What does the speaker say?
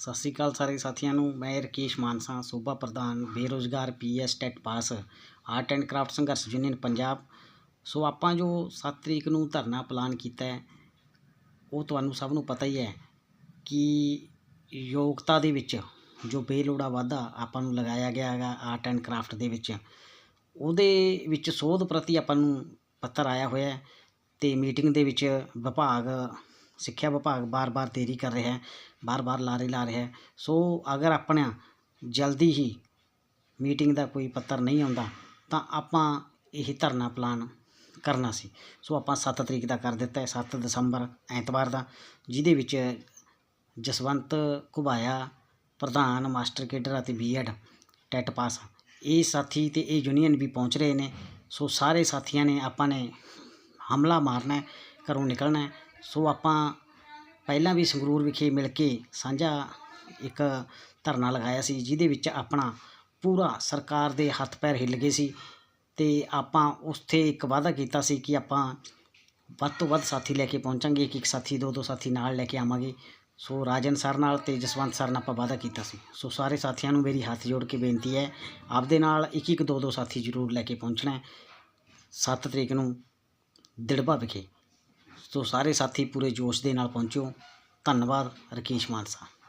ਸਤਿ ਸ਼੍ਰੀ ਅਕਾਲ ਸਾਰੇ ਸਾਥੀਆਂ ਨੂੰ, ਮੈਂ ਰਕੇਸ਼ ਮਾਨਸਾ, ਸੂਬਾ ਪ੍ਰਧਾਨ, ਬੇਰੁਜ਼ਗਾਰ PS TET pass art and craft ਸੰਘਰਸ਼ ਯੂਨੀਅਨ ਪੰਜਾਬ। ਸੋ ਆਪਾਂ ਜੋ 7 ਤਰੀਕ ਨੂੰ ਧਰਨਾ ਪਲਾਨ ਕੀਤਾ ਹੈ, ਉਹ ਤੁਹਾਨੂੰ ਸਭ ਨੂੰ ਪਤਾ ਹੀ ਹੈ ਕਿ ਯੋਗਤਾ ਦੇ ਵਿੱਚ ਜੋ ਬੇਲੋੜਾ ਵਾਧਾ ਆਪਾਂ ਨੂੰ ਲਗਾਇਆ ਗਿਆ ਹੈਗਾ ਆਰਟ ਐਂਡ ਕਰਾਫਟ ਦੇ ਵਿੱਚ, ਉਹਦੇ ਵਿੱਚ ਸੋਧ ਪ੍ਰਤੀ ਆਪਾਂ ਨੂੰ ਪੱਤਰ ਆਇਆ ਹੋਇਆ ਹੈ ਤੇ ਮੀਟਿੰਗ ਦੇ ਵਿੱਚ ਵਿਭਾਗ ਸਿੱਖਿਆ ਵਿਭਾਗ ਵਾਰ ਵਾਰ ਦੇਰੀ ਕਰ ਰਿਹਾ ਹੈ, ਬਾਰ-ਬਾਰ ਲਾਰੇ ਲਾ ਰਿਹਾ ਹੈ। ਸੋ ਅਗਰ ਆਪਣਾ ਜਲਦੀ ਹੀ ਮੀਟਿੰਗ ਦਾ ਕੋਈ ਪੱਤਰ ਨਹੀਂ ਆਉਂਦਾ, ਤਾਂ ਆਪਾਂ ਇਹ ਧਰਨਾ ਪਲਾਨ ਕਰਨਾ ਸੀ। ਸੋ ਆਪਾਂ 7 ਤਰੀਕ ਦਾ ਕਰ ਦਿੱਤਾ ਹੈ 7 ਦਸੰਬਰ ਐਤਵਾਰ ਦਾ, ਜਿਹਦੇ ਵਿੱਚ ਜਸਵੰਤ ਘੁਬਾਇਆ, ਪ੍ਰਧਾਨ, ਮਾਸਟਰ ਕੇਡਰ ਅਤੇ ਬੀਐਡ ਟੈਟ ਪਾਸ। ਇਹ ਸਾਥੀ ਤੇ ਇਹ ਯੂਨੀਅਨ ਵੀ ਪਹੁੰਚ ਰਹੇ ਨੇ। ਸੋ ਸਾਰੇ ਸਾਥੀਆਂ ਨੇ ਆਪਾਂ ਨੇ ਹਮਲਾ ਮਾਰਨਾ ਹੈ, ਘਰੋਂ ਨਿਕਲਣਾ ਹੈ। ਸੋ ਆਪਾਂ ਪਹਿਲਾਂ ਵੀ ਸੰਗਰੂਰ ਵਿਖੇ ਮਿਲ ਕੇ ਸਾਂਝਾ ਇੱਕ ਧਰਨਾ ਲਗਾਇਆ ਸੀ, ਜਿਹਦੇ ਵਿੱਚ ਆਪਣਾ ਪੂਰਾ ਸਰਕਾਰ ਦੇ ਹੱਥ ਪੈਰ ਹਿੱਲ ਗਏ ਸੀ ਅਤੇ ਆਪਾਂ ਉੱਥੇ ਇੱਕ ਵਾਅਦਾ ਕੀਤਾ ਸੀ ਕਿ ਆਪਾਂ ਵੱਧ ਤੋਂ ਵੱਧ ਸਾਥੀ ਲੈ ਕੇ ਪਹੁੰਚਾਂਗੇ ਇੱਕ ਇੱਕ ਸਾਥੀ ਦੋ ਦੋ ਸਾਥੀ ਨਾਲ ਲੈ ਕੇ ਆਵਾਂਗੇ। ਸੋ ਰਾਜਨ ਸਰ ਨਾਲ ਤੇ ਜਸਵੰਤ ਸਰ ਨਾਲ ਆਪਾਂ ਵਾਅਦਾ ਕੀਤਾ ਸੀ। ਸੋ ਸਾਰੇ ਸਾਥੀਆਂ ਨੂੰ ਮੇਰੀ ਹੱਥ ਜੋੜ ਕੇ ਬੇਨਤੀ ਹੈ, ਆਪਦੇ ਨਾਲ ਇੱਕ ਇੱਕ ਦੋ ਦੋ ਸਾਥੀ ਜ਼ਰੂਰ ਲੈ ਕੇ ਪਹੁੰਚਣਾ ਹੈ। 7 ਤਰੀਕ ਨੂੰ ਦਿੜਬਾ ਵਿਖੇ ਸੋ ਸਾਰੇ ਸਾਥੀ ਪੂਰੇ ਜੋਸ਼ ਦੇ ਨਾਲ ਪਹੁੰਚੋ। ਧੰਨਵਾਦ ਰਕੇਸ਼ ਮਾਨਸਾ।